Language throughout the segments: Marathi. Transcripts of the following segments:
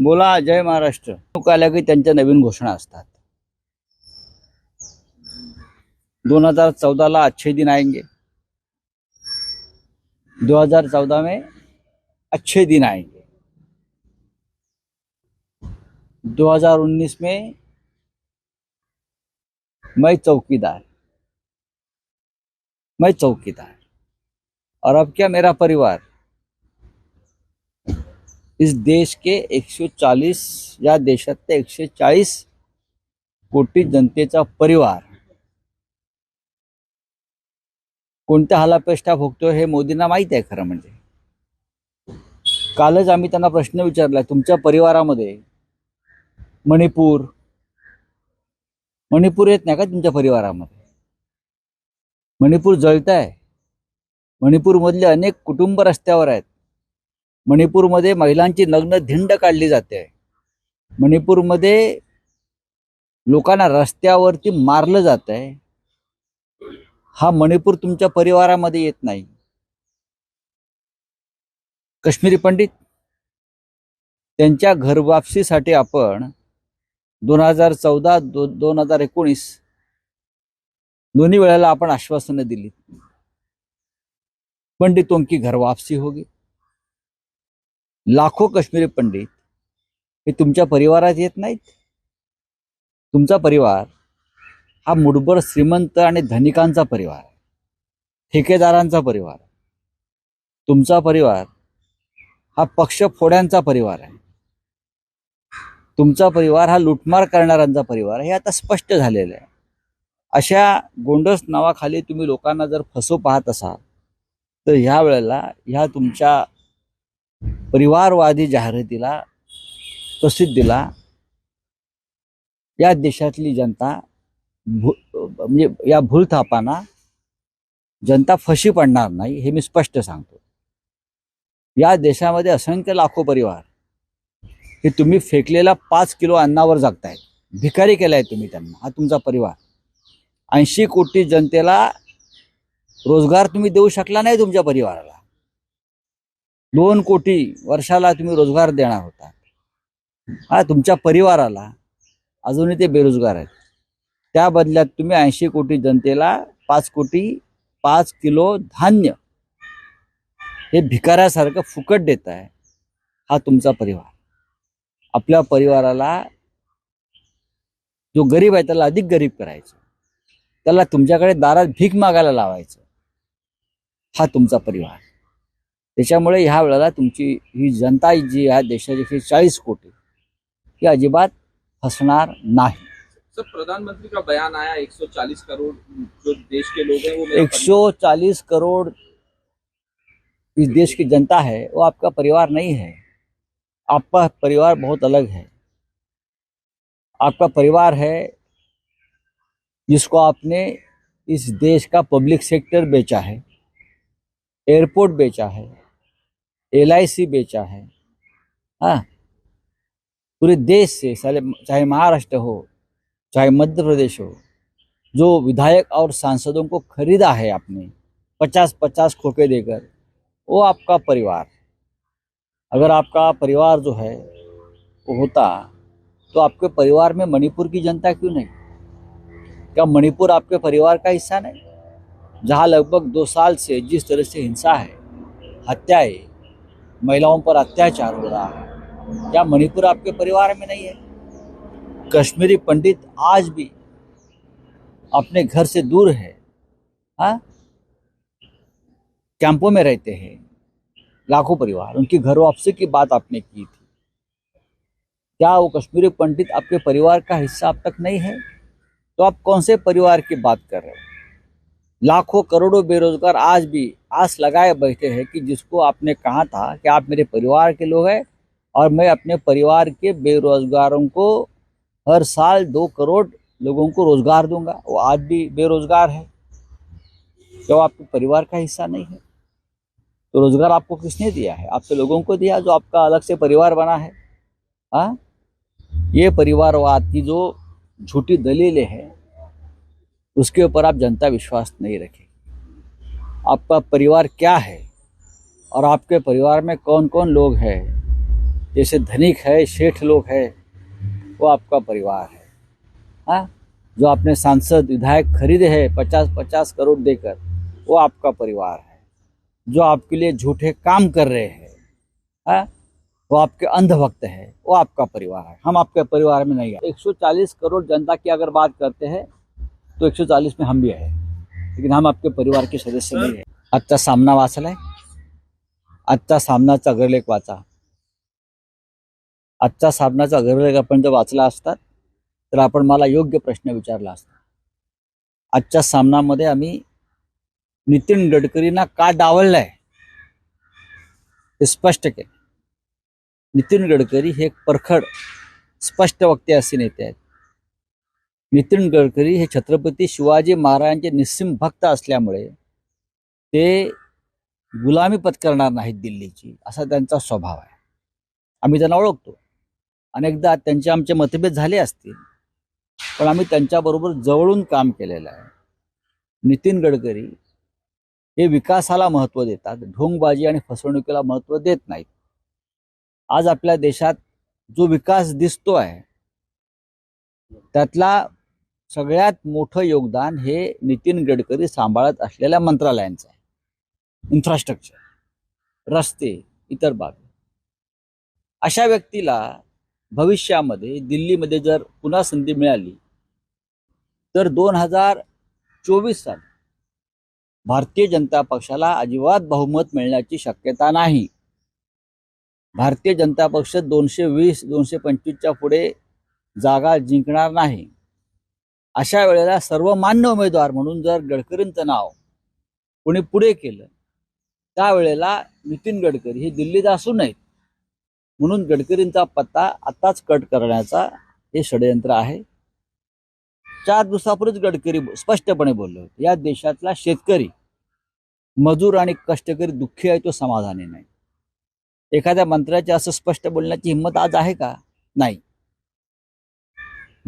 बोला जय महाराष्ट्र. लोक आल्या की त्यांच्या नवीन घोषणा असतात. दोन हजार चौदाला अच्छे दिन आएंगे. दो हजार चौदह में अच्छे दिन आएंगे. 2019 में मैं चौकीदार. मैं चौकीदार. और अब क्या मेरा परिवार? इस देश के 140 या देशातल्या 140 कोटी जनतेचा परिवार. कोणत्या हालापेष्टा भोगतोय हे मोदींना माहीत आहे खरं म्हणजे. कालच आम्ही त्यांना प्रश्न विचारला तुमच्या परिवारामध्ये मणिपूर मणिपूर येत नाही का तुमच्या परिवारामध्ये? मणिपूर जळत आहे मणिपूरमधले अनेक कुटुंब रस्त्यावर आहेत. मणिपूरमध्ये महिलांची नग्न धिंड काढली जाते. मणिपूरमध्ये लोकांना रस्त्यावरती मारलं जात आहे हा मणिपूर तुमच्या परिवारामध्ये येत नाही. काश्मीरी पंडित त्यांच्या घरवापसीसाठी आपण दोन हजार चौदा दो दोन हजार एकोणीस दोन्ही वेळेला आपण आश्वासनं दिली पंडितों की घर वापसी होगी लाखो काश्मीरी पंडित हे तुमच्या परिवारात येत नाहीत? तुमचा परिवार हा मुठभर श्रीमंत आणि धनिकांचा परिवार आहे. ठेकेदारांचा परिवार तुमचा परिवार हा पक्ष फोड्यांचा परिवार आहे. तुमचा परिवार हा लुटमार करणाऱ्यांचा परिवार हे आता स्पष्ट झालेलं आहे. अशा गोंडस नावाखाली तुम्ही लोकांना जर फसव पाहत असाल तर ह्या वेळेला ह्या तुमच्या परिवारवादी जाहिरातीला प्रसिद्धीला या देशातली जनता भू म्हणजे या भूलथापांना जनता फशी पडणार नाही हे मी स्पष्ट सांगतो. या देशामध्ये असंख्य लाखो परिवार हे तुम्ही फेकलेला पाच किलो अन्नावर जगताय. भिकारी केलाय तुम्ही त्यांना हा तुमचा परिवार. ऐंशी कोटी जनतेला रोजगार तुम्ही देऊ शकला नाही तुमच्या परिवाराला. दोन कोटी वर्षाला तुम्ही रोजगार देणार होता. हा तुमच्या परिवाराला अजूनही ते बेरोजगार आहेत. त्या बदल्यात तुम्ही ऐंशी कोटी जनतेला पाच कोटी पाच किलो धान्य हे भिकाऱ्यासारखं फुकट देत आहे हा तुमचा परिवार. आपल्या परिवाराला जो गरीब आहे त्याला अधिक गरीब करायचं. त्याला तुमच्याकडे दारात भीक मागायला लावायचं. हा तुमचा परिवार. त्याच्यामुळे ह्या वेळेला तुमची ही जनता जी ह्या देशाची एकशे चाळीस कोटी ही अजिबात फसणार नाही. सर प्रधानमंत्री का बयान आया? 140 करोड़ जो देश के लोग हैं वो मेरा एक सौ चालीस करोड़ इस देश की जनता है वो आपका परिवार नहीं है। आपका परिवार बहुत अलग है। आपका परिवार है जिसको आपने इस देश का पब्लिक सेक्टर बेचा है एयरपोर्ट बेचा है एलआईसी बेचा है। हाँ। पूरे देश से चाहे महाराष्ट्र हो, चाहे मध्य प्रदेश हो, जो विधायक और सांसदों को खरीदा है आपने पचास पचास खोके देकर, वो आपका परिवार। अगर आपका परिवार जो है, वो होता तो आपके परिवार में मणिपुर की जनता क्यों नहीं? क्या मणिपुर आपके परिवार का हिस्सा नहीं? जहाँ लगभग दो साल से जिस तरह से हिंसा है, हत्याएँ महिलाओं पर अत्याचार हो रहा है। क्या मणिपुर आपके परिवार में नहीं है? कश्मीरी पंडित आज भी अपने घर से दूर है। हाँ? कैंपों में रहते हैं। लाखों परिवार। उनकी घर वापसी की बात आपने की थी। क्या वो कश्मीरी पंडित आपके परिवार का हिस्सा अब तक नहीं है? तो आप कौन से परिवार की बात कर रहे हो? लाखों करोड़ों बेरोजगार आज भी आस लगाए बैठे हैं कि जिसको आपने कहा था कि आप मेरे परिवार के लोग हैं और मैं अपने परिवार के बेरोजगारों को हर साल दो करोड़ लोगों को रोज़गार दूँगा। वो आज भी बेरोजगार है। क्या वो आपके परिवार का हिस्सा नहीं है। तो रोज़गार आपको किसने दिया है? आपके लोगों को दिया जो आपका अलग से परिवार बना है। हाँ? ये परिवारवाद की जो झूठी दलीलें हैं उसके ऊपर आप जनता विश्वास नहीं रखेगी। आपका परिवार क्या है? और आपके परिवार में कौन कौन लोग हैं? जैसे धनिक है शेठ लोग है, वो आपका परिवार है। हाँ? जो आपने सांसद, विधायक खरीदे हैं पचास पचास करोड़ देकर, वो आपका परिवार है। जो आपके लिए झूठे काम कर रहे हैं हाँ? वो आपके अंधभक्त है, वो आपका परिवार है। हम आपके परिवार में नहीं है। 140 करोड़ जनता की अगर बात करते हैं तो 140 में हम भी है। लेकिन हम आपके परिवार के सदस्य नहीं है। आजचा सामना वाचलाय। आजचा सामनाचा अग्रलेख वाचा। आजचा सामनाचा अग्रलेख आपण जर वाचला असतात तर आपण मला योग्य प्रश्न विचारला असता. आजच्या सामनामध्ये आम्ही नितीन गडकरींना का डावललाय? ते स्पष्ट केलं. नितीन गडकरी हे एक परखड स्पष्ट वक्ते असे नेते आहेत. नितीन गडकरी हे छत्रपती शिवाजी महाराजांचे निस्सिम भक्त असल्यामुळे ते गुलामी पत्करणार नाहीत दिल्लीची असा त्यांचा स्वभाव आहे. आम्ही त्यांना ओळखतो. अनेकदा त्यांचे आमचे मतभेद झाले असतील पण आम्ही त्यांच्याबरोबर जवळून काम केलेलं आहे. नितीन गडकरी हे विकासाला महत्त्व देतात ढोंगबाजी आणि फसवणुकीला महत्त्व देत नाहीत. आज आपल्या देशात जो विकास दिसतो आहे त्यातला सगळ्यात मोठं योगदान हे नितीन गडकरी सांभाळत असलेल्या मंत्रालयांचं आहे. इन्फ्रास्ट्रक्चर रस्ते इतर बाबी अशा व्यक्तीला भविष्यामध्ये दिल्लीमध्ये जर पुन्हा संधी मिळाली तर दोन हजार चोवीस साली भारतीय जनता पक्षाला अजिबात बहुमत मिळण्याची शक्यता नाही. भारतीय जनता पक्ष दोनशे वीस दोनशे पंचवीसच्या पुढे जागा जिंकणार नाही. अशा वेळेला सर्वमान्य उमेदवार म्हणून जर गडकरींचं नाव कोणी पुढे केलं त्यावेळेला नितीन गडकरी हे दिल्लीत असू नयेत. म्हणून गडकरींचा पत्ता आताच कट करण्याचा हे षडयंत्र आहे. चार दिवसापूर्वीच गडकरी स्पष्टपणे बोलले होते या देशातला शेतकरी मजूर आणि कष्टकरी दुःखी आहे तो समाधानी नाही. एखाद्या मंत्र्याची असं स्पष्ट बोलण्याची हिंमत आज आहे का? नाही.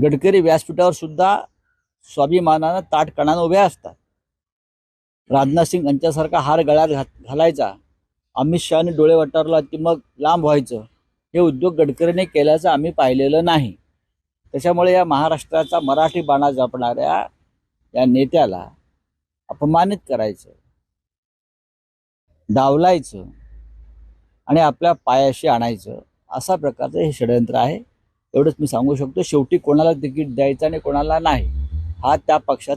गडकरी व्यासपीठावर सुद्धा स्वाभिमानानं ताटकणानं उभ्या असतात. राजनाथ सिंग यांच्यासारखा हार गळ्यात घात घालायचा. अमित शहाने डोळे वटारला की मग लांब व्हायचं. हे उद्योग गडकरीने केल्याचं आम्ही पाहिलेलं नाही. त्याच्यामुळे या महाराष्ट्राचा मराठी बाणा जपणाऱ्या या नेत्याला अपमानित करायचं डावलायचं आणि आपल्या पायाशी आणायचं असा प्रकारचं हे षडयंत्र आहे. एवढंच मी सांगू शकतो. शेवटी कोणाला तिकीट द्यायचं आणि कोणाला नाही. हा त्या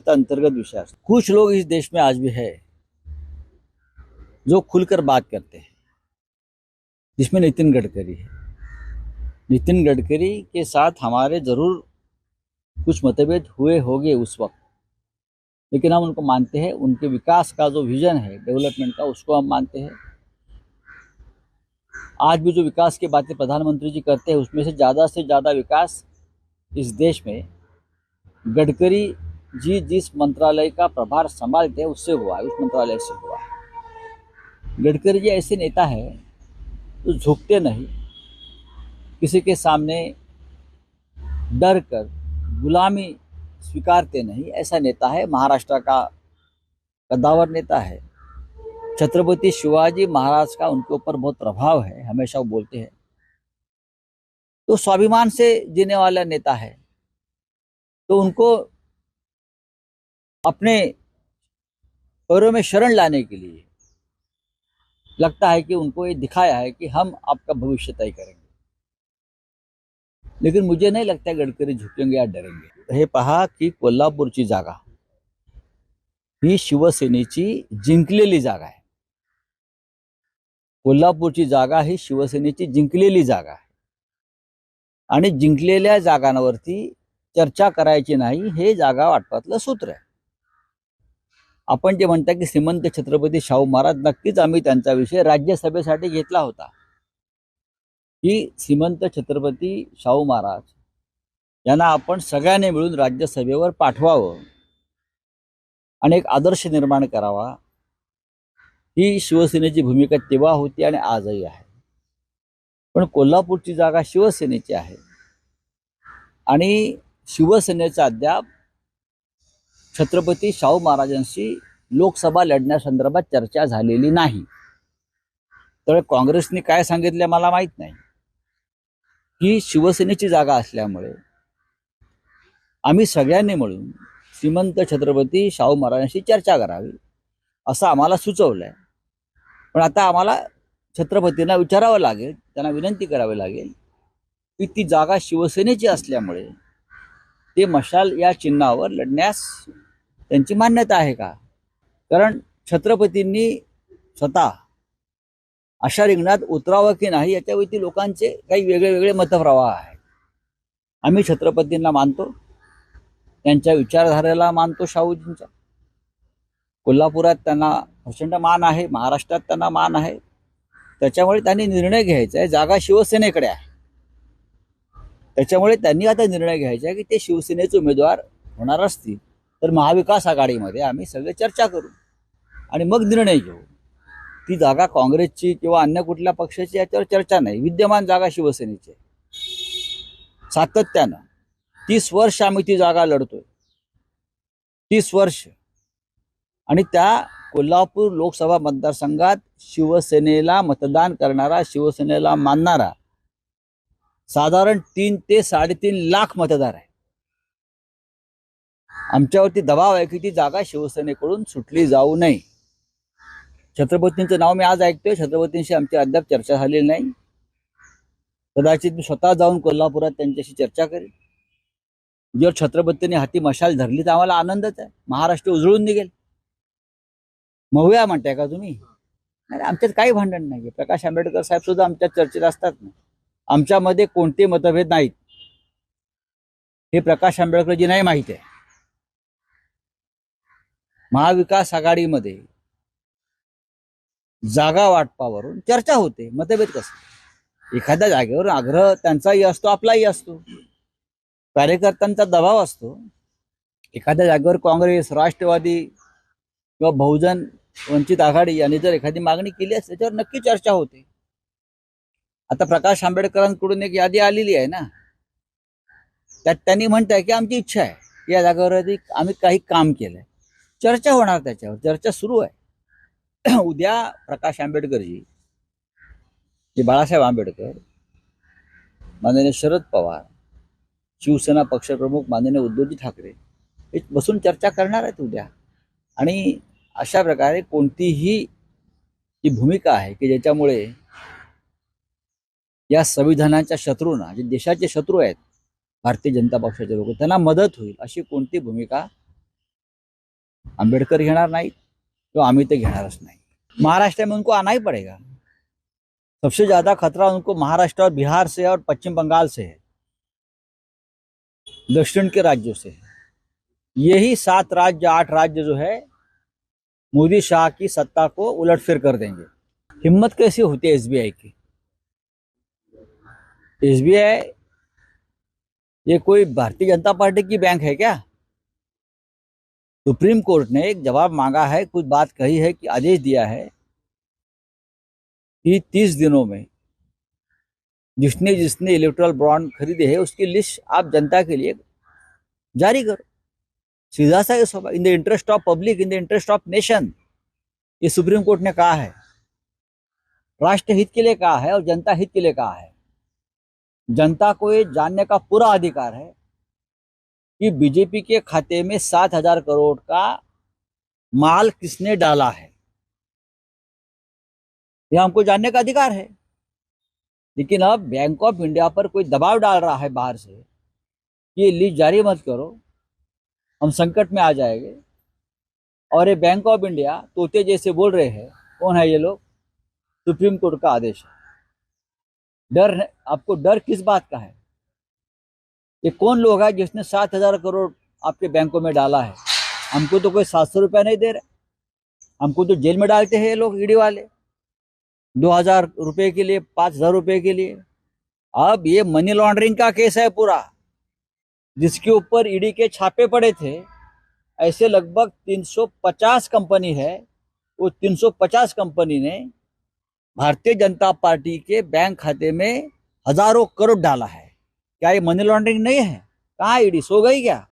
अंतर्गत विषय कुछ लोग इस देश में आज भी है, जो खुलकर बात करते हैं, जिसमें नितिन गडकरी है। नितिन गडकरी के साथ हमारे ज़रूर कुछ मतभेद हुए होंगे उस वक्त, लेकिन हम उनको मानते हैं, उनके विकास का जो विजन है डेवलपमेंट का, उसको हम मानते हैं। आज भी जो विकास की बातें प्रधानमंत्री जी करते हैं, उसमें से ज़्यादा से ज़्यादा विकास इस देश में गडकरी जी जिस मंत्रालय का प्रभार संभालते हैं, उससे हुआ उस मंत्रालय से हुआ गडकरी जी ऐसे नेता है, जो झुकते नहीं, किसी के सामने डर कर गुलामी स्वीकारते नहीं, ऐसा नेता है, महाराष्ट्र का कद्दावर नेता है। छत्रपति शिवाजी महाराज का उनके ऊपर बहुत प्रभाव है, हमेशा वो बोलते हैं। तो स्वाभिमान से जीने वाला नेता है। तो उनको अपने पैरों में शरण लाने के लिए लगता है कि उनको ये दिखाया है कि हम आपका भविष्य तय करेंगे। लेकिन मुझे नहीं लगता गडकरी झुकेंगे या डरेंगे। हे पहा की कोल्हापूरची जागा ही शिवसेनेची जिंकलेली जागा आहे। कोल्हापूरची जागा ही शिवसेनेची जिंकलेली जागा आहे. आणि जिंकलेल्या जागांवरती चर्चा करायची नाही हे जागा वाटपातलं सूत्र आहे. आपण जे म्हणता की श्रीमंत छत्रपती शाहू महाराज नक्कीच आम्ही त्यांचा विषय राज्यसभेसाठी घेतला होता. की श्रीमंत छत्रपती शाहू महाराज यांना आपण सगळ्यांनी मिळून राज्यसभेवर पाठवावं आणि एक आदर्श निर्माण करावा ही शिवसेनेची भूमिका तेव्हा होती आणि आजही आहे. पण कोल्हापूरची जागा शिवसेनेची आहे. आणि शिवसेनेचा अद्याप छत्रपती शाहू महाराजांशी लोकसभा लढण्यासंदर्भात चर्चा झालेली नाही. तर काँग्रेसने काय सांगितलं मला माहीत नाही. ही शिवसेनेची जागा असल्यामुळे आम्ही सगळ्यांनी मिळून श्रीमंत छत्रपती शाहू महाराजांशी चर्चा करावी असं आम्हाला सुचवलं आहे पण आता आम्हाला छत्रपतींना विचारावं लागेल त्यांना विनंती करावी लागेल की ती जागा शिवसेनेची असल्यामुळे ते मशाल या चिन्हावर लढण्यास त्यांची मान्यता आहे का? कारण छत्रपतींनी स्वतः अशा रिंगणात उतरावं की नाही याच्यावरती लोकांचे काही वेगळे वेगळे मतप्रवाह आहेत. आम्ही छत्रपतींना मानतो. त्यांच्या विचारधारेला मानतो शाहूजींच्या कोल्हापुरात त्यांना प्रचंड मान आहे महाराष्ट्रात त्यांना मान आहे. त्याच्यामुळे त्यांनी निर्णय घ्यायचा आहे. जागा शिवसेनेकडे आहे. त्याच्यामुळे त्यांनी आता निर्णय घ्यायचा आहे की ते शिवसेनेचे उमेदवार होणार असतील. तर महाविकास आघाडीमध्ये आम्ही सगळे चर्चा करू आणि मग निर्णय घेऊ. ती जागा काँग्रेसची किंवा अन्य कुठल्या पक्षाची याच्यावर चर्चा नाही. विद्यमान जागा शिवसेनेची सातत्यानं तीस वर्ष आम्ही ती जागा लढतोय. तीस वर्ष. आणि त्या कोल्हापूर लोकसभा मतदारसंघात शिवसेनेला मतदान करणारा शिवसेनेला मानणारा साधारण तीन ते साडेतीन लाख मतदार आहे. आमच्यावरती दबाव आहे की ती जागा शिवसेनेकडून सुटली जाऊ नये. छत्रपतींचं नाव मी आज ऐकतोय. छत्रपतींशी आमची अद्याप चर्चा झालेली नाही. कदाचित मी स्वतः जाऊन कोल्हापुरात त्यांच्याशी चर्चा करेन. जर छत्रपतींनी हाती मशाल धरली तर आम्हाला आनंदच आहे. महाराष्ट्र उजळून निघेल. महुया म्हणताय का तुम्ही? नाही आमच्यात काही भांडण नाही प्रकाश आंबेडकर साहेब सुद्धा आमच्या चर्चेत असतात ना. आमच्यामध्ये कोणते मतभेद नाहीत. हे प्रकाश आंबेडकरजी नाही माहिती आहे. महाविकास आघाडीमध्ये जागा वाटपावरून चर्चा होते. मतभेद कसं? एखाद्या जागेवर आग्रह त्यांचाही असतो आपलाही असतो. कार्यकर्त्यांचा दबाव असतो. एखाद्या जागेवर काँग्रेस राष्ट्रवादी किंवा बहुजन वंचित आघाडी यांनी जर एखादी मागणी केली असेल त्याच्यावर नक्की चर्चा होते. आता प्रकाश आंबेडकरांकडून एक यादी आलेली आहे ना? त्यात त्यांनी म्हणताय की आमची इच्छा आहे. या जागेवर आम्ही काही काम केलंय. चर्चा होणार त्याच्यावर. चर्चा सुरू आहे. उद्या प्रकाश आंबेडकरजी जे बाळासाहेब आंबेडकर माननीय शरद पवार शिवसेना पक्षप्रमुख माननीय उद्धवजी ठाकरे हे बसून चर्चा करणार आहेत उद्या. आणि अशा प्रकारे कोणतीही जी भूमिका आहे की ज्याच्यामुळे या संविधानाच्या शत्रूंना जे देशाचे शत्रू आहेत भारतीय जनता पक्षाचे लोक त्यांना मदत होईल अशी कोणती भूमिका आंबेडकर घेणार नाहीत किंवा आम्ही ते घेणारच नाही. महाराष्ट्र में उनको आना ही पड़ेगा. सबसे ज्यादा खतरा उनको महाराष्ट्र और बिहार से और पश्चिम बंगाल से है. दक्षिण के राज्यों से है. यही सात राज्य आठ राज्य जो है मोदी शाह की सत्ता को उलटफेर कर देंगे. हिम्मत कैसी होती है एसबीआई की? एसबीआई ये कोई भारतीय जनता पार्टी की बैंक है क्या? सुप्रीम कोर्ट ने एक जवाब मांगा है, कुछ बात कही है कि आदेश दिया है कि तीस दिनों में जिसने जिसने इलेक्ट्रल बॉन्ड खरीदे है, उसकी लिस्ट आप जनता के लिए जारी करो। सीधा सा in the interest of public in the interest of nation ये सुप्रीम कोर्ट ने कहा है। राष्ट्र हित के लिए कहा है और जनता हित के लिए कहा है। जनता को ये जानने का पूरा अधिकार है कि बीजेपी के खाते में सात हज़ार करोड़ का माल किसने डाला है? यह हमको जानने का अधिकार है। लेकिन अब बैंक ऑफ़ इंडिया पर कोई दबाव डाल रहा है बाहर से कि ये लिस्ट जारी मत करो, हम संकट में आ जाएँगे। और ये बैंक ऑफ़ इंडिया तोते जैसे बोल रहे हैं, कौन है ये लोग? सुप्रीम कोर्ट का आदेश है। डर आपको डर किस बात का है? ये कौन लोग है जिसने सात हज़ार करोड़ आपके बैंकों में डाला है? हमको तो कोई सात सौ रुपया नहीं दे रहे। हमको तो जेल में डालते हैं ये लोग, ईडी वाले। दो हज़ार रुपये के लिए, पाँच हज़ार रुपये के लिए। अब ये मनी लॉन्ड्रिंग का केस है पूरा, जिसके ऊपर ईडी के छापे पड़े थे। ऐसे लगभग 350 कंपनी है। वो 350 कंपनी ने भारतीय जनता पार्टी के बैंक खाते में हजारों करोड़ डाला है। क्या ये मनी लॉन्ड्रिंग नहीं है? कहाँ ईडी? सो गई क्या?